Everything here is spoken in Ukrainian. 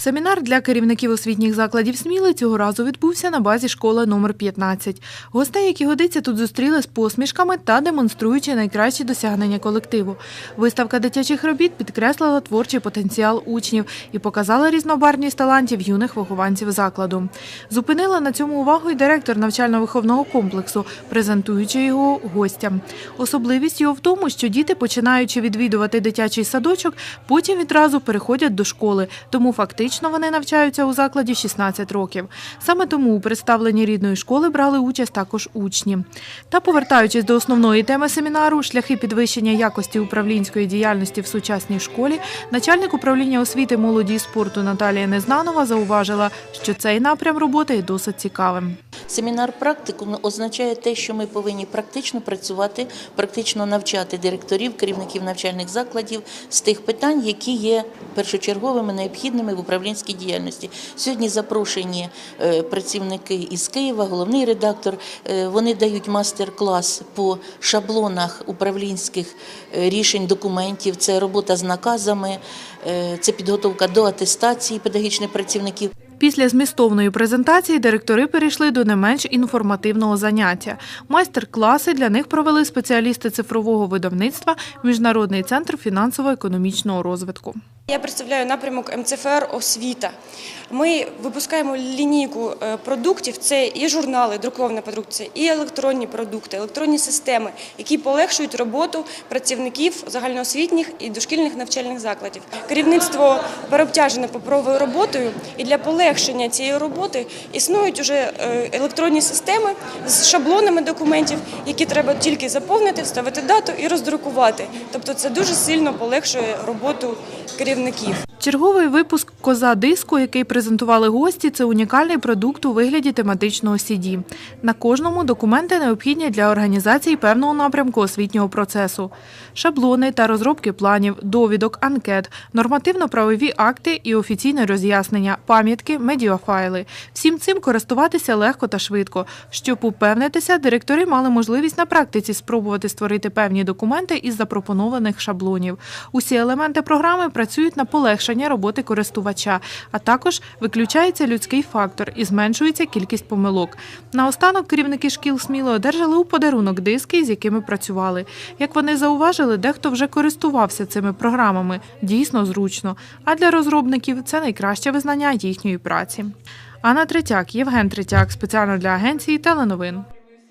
Семінар для керівників освітніх закладів Сміли цього разу відбувся на базі школи номер 15. Гостей, які годиться, тут зустріли з посмішками та демонструючи найкращі досягнення колективу. Виставка дитячих робіт підкреслила творчий потенціал учнів і показала різнобарвність талантів юних вихованців закладу. Зупинила на цьому увагу й директор навчально-виховного комплексу, презентуючи його гостям. Особливість його в тому, що діти, починаючи відвідувати дитячий садочок, потім відразу переходять до школи, тому фактично вони навчаються у закладі 16 років. Саме тому у представленні рідної школи брали участь також учні. Та повертаючись до основної теми семінару шляхи підвищення якості управлінської діяльності в сучасній школі, начальник управління освіти, молоді і спорту Наталія Незнанова зауважила, що цей напрям роботи є досить цікавим. Семінар практикум означає те, що ми повинні практично працювати, практично навчати директорів, керівників навчальних закладів з тих питань, які є першочерговими, необхідними в управлінській діяльності. Сьогодні запрошені е, працівники із Києва, головний редактор. Е, Вони дають мастер-клас по шаблонах управлінських е, рішень документів. Це робота з наказами, це підготовка до атестації педагогічних працівників. Після змістовної презентації директори перейшли до не менш інформативного заняття. Майстер-класи для них провели спеціалісти цифрового видавництва Міжнародний центр фінансово-економічного розвитку. Я представляю напрямок МЦФР освіта. Ми випускаємо лінійку е, продуктів. Це і журнали, друкована продукція, і електронні продукти, електронні системи, які полегшують роботу працівників загальноосвітніх і дошкільних навчальних закладів. Керівництво переобтяжене паперовою роботою, і для полегшення цієї роботи існують уже е, електронні системи з шаблонами документів, які треба тільки заповнити, вставити дату і роздрукувати. Тобто, це дуже сильно полегшує роботу керівників. Черговий випуск Коза диску, який презентували гості, це унікальний продукт у вигляді тематичного CD. На кожному документи необхідні для організації певного напрямку освітнього процесу. Шаблони та розробки планів, довідок, анкет, нормативно-правові акти і офіційне роз'яснення, пам'ятки, медіафайли. Всім цим користуватися легко та швидко. Щоб упевнитися, директори мали можливість на практиці спробувати створити певні документи із запропонованих шаблонів. Усі елементи програми працюють на полегшення роботи користувача, а також виключається людський фактор і зменшується кількість помилок. Наостанок керівники шкіл сміло одержали у подарунок диски, з якими працювали. Як вони зауважили, дехто вже користувався цими програмами. Дійсно зручно. А для розробників це найкраще визнання їхньої праці. Анна Третяк, Євген Третяк, спеціально для агенції Теленовин.